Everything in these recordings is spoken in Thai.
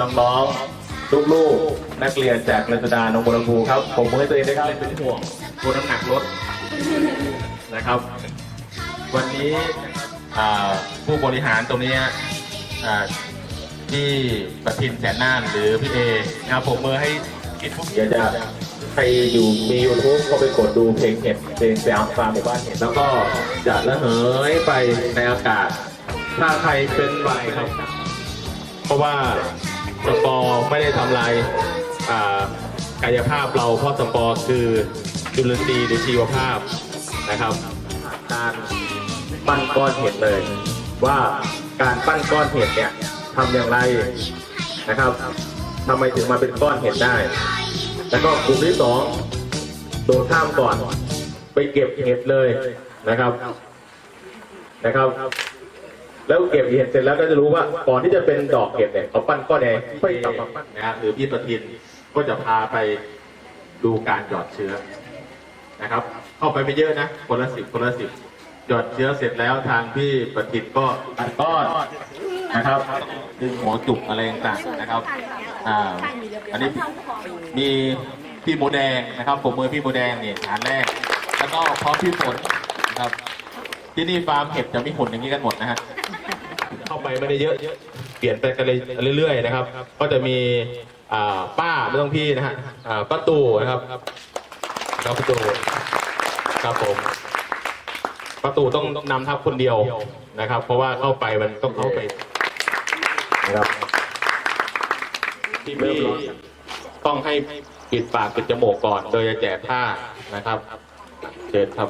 น้องๆ ลูกๆ นักเรียนจากรัชดาหนองบัวลำพูครับ ผมมือให้ตัวเองด้วยครับเป็นห่วงกลัวน้ำหนักลดนะครับ วันนี้ผู้บริหารตรงนี้ที่ประทินแสนน่านหรือพี่เอนะครับผมมือให้กินพวกเดี๋ยวจะใครอยู่มียูทูบก็ไปกดดูเพลงเห็ดเพลงแซมฟาร์มหมู่บ้านเห็ดแล้วก็จะระเหยไปในอากาศ ถ้าใครเป็นไหวครับ เพราะว่า สปอร์ไม่ได้ทำลายกายภาพเราเพราะสปอร์คือจุลินทรีย์หรือชีวภาพนะครับการปั้นก้อนเห็ดเลย ว่าการปั้นก้อนเห็ดเนี่ยทำอย่างไรนะครับทำไมถึงมาเป็นก้อนเห็ดได้ แล้วก็กลุ่มที่สองโดดข้ามก่อน ไปเก็บเห็ดเลยนะครับนะครับ แล้วเก็บเห็ดเสร็จแล้วก็จะรู้ว่าก่อนที่จะเป็นดอกเห็ดเนี่ยเขาปั้นก้อนแดงค่อจับปั้นนะฮะหรือพี่ประทินก็จะพาไปดูการหยอดเชื้อนะครับ เข้าไปไม่เยอะนะคนละสิบคนละสิบหยอดเชื้อเสร็จแล้วทางพี่ประทินก็ปั้นก้อนนะครับดึงหัวจุกอะไรต่างๆนะครับอ่าอันนี้มีพี่โมแดงนะครับผมมือพี่โมแดงเนี่ยฐานแรก แล้วก็พร้อมพี่ฝนนะครับที่นี่ฟาร์มเห็ดจะมีหุ่นอย่างนี้กันหมดนะฮะ ไปไม่ได้เยอะเปลี่ยนไปกันเลยเรื่อยๆนะครับ ก็จะมีอ่าป้าไม่ต้องพี่นะฮะอ่าป้าตู่นะครับครับป้าตู่ครับผมป้าตู่ต้องนำทัพคนเดียวนะครับ เพราะว่าเข้าไปมันต้องเข้าไปนะครับพี่พี่ต้องให้ปิดปากปิดจมูกก่อน โดยจะแจกผ้านะครับเชิญครับ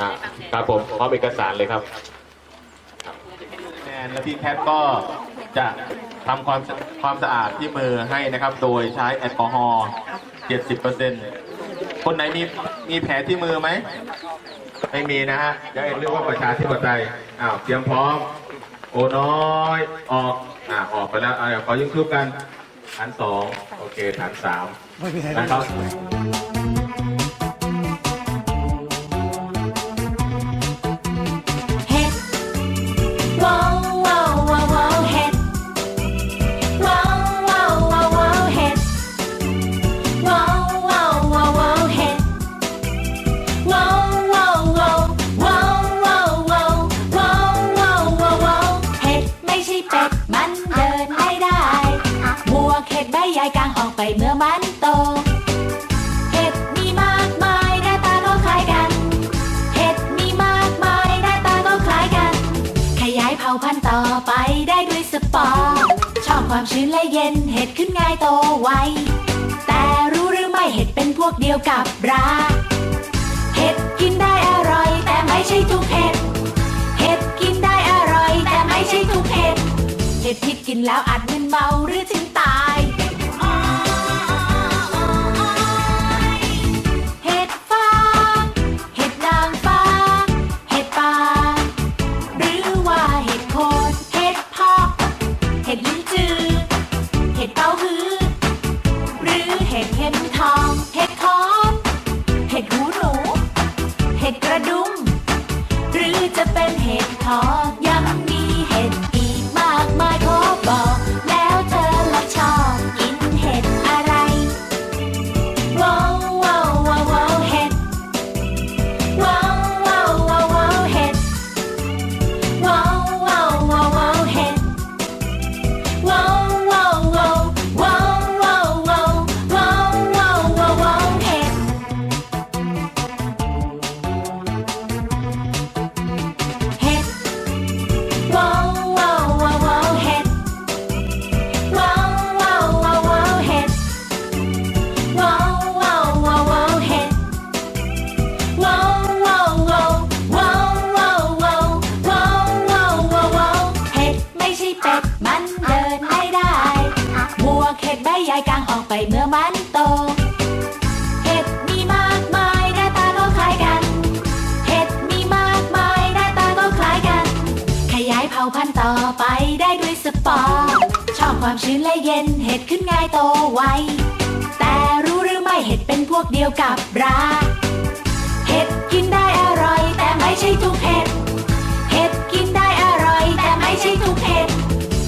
อ่าครับผมพร้อมเอกสารเลยครับแนนและพี่แคทก็จะทำความสะความสะอาดที่มือให้นะครับ โดยใช้แอลกอฮอล์70%คนไหนมีมีแผลที่มือไหม ไม่มีนะฮะจะเรียกว่าประชาธิปไตยอ้าวเตรียมพร้อม โอ้น้อยออกอ่าออกไปแล้วอ่าขอยิ่งคืบกันฐานสองโอเคฐานสามนะครับ ไปเมื่อมันโต เห็ดมีมากมายหน้าตาก็คล้ายกัน เห็ดมีมากมายหน้าตาก็คล้ายกัน ขยายเผ่าพันธุ์ต่อไปได้ด้วยสปอร์ชอบความชื้นและเย็นเห็ดขึ้นง่ายโตไว แต่รู้หรือไม่เห็ดเป็นพวกเดียวกับรา เห็ดกินได้อร่อย แต่ไม่ใช่ทุกเห็ด เห็ดกินได้อร่อย แต่ไม่ใช่ทุกเห็ด เห็ดพิษกินแล้วอาจมึนเมาหรือถึง ออกไปเมื่อมันโต เห็ดมีมากมายหน้าตาก็คล้ายกัน เห็ดมีมากมายหน้าตาก็คล้ายกัน ขยายเผาพันต่อไปได้ด้วยสปอร์ชอบความชื้นและเย็นเห็ดขึ้นง่ายโตไว แต่รู้หรือไม่เห็ดเป็นพวกเดียวกับราเห็ดกินได้อร่อย แต่ไม่ใช่ทุกเห็ด เห็ดกินได้อร่อย แต่ไม่ใช่ทุกเห็ด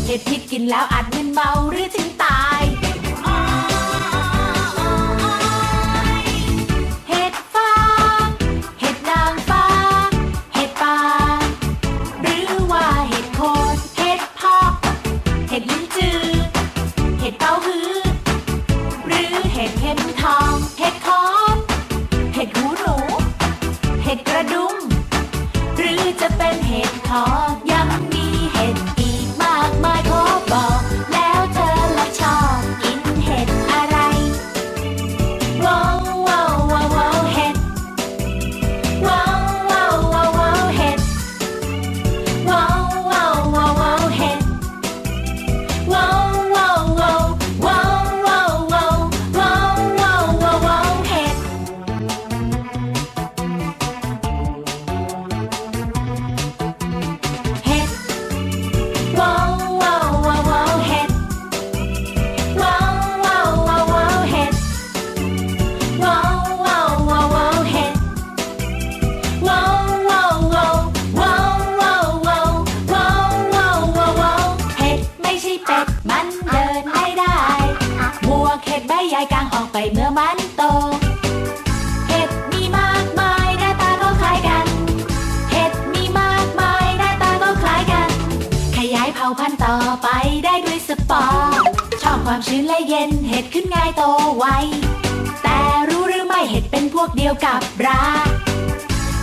เห็ดพิษกินแล้วอาจมึนเมาหรือถึง 好啊 มันเดินไม่ได้มัวเข็ดใบใหญ่กลางออกไปเมื่อมันโต เห็ดมีมากมายหน้าตาก็คล้ายกัน เห็ดมีมากมายหน้าตาก็คล้ายกัน ขยายเผาพันต่อไปได้ด้วยสปอร์ชอบความชื้นและเย็น เห็ดขึ้นง่ายโตไว แต่รู้หรือไม่เห็ดเป็นพวกเดียวกับรา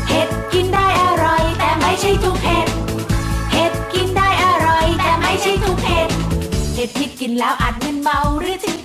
เห็ดกินได้อร่อย แต่ไม่ใช่ทุกเห็ด ดผิษกินแล้วอาจมึนเมาหรือถึง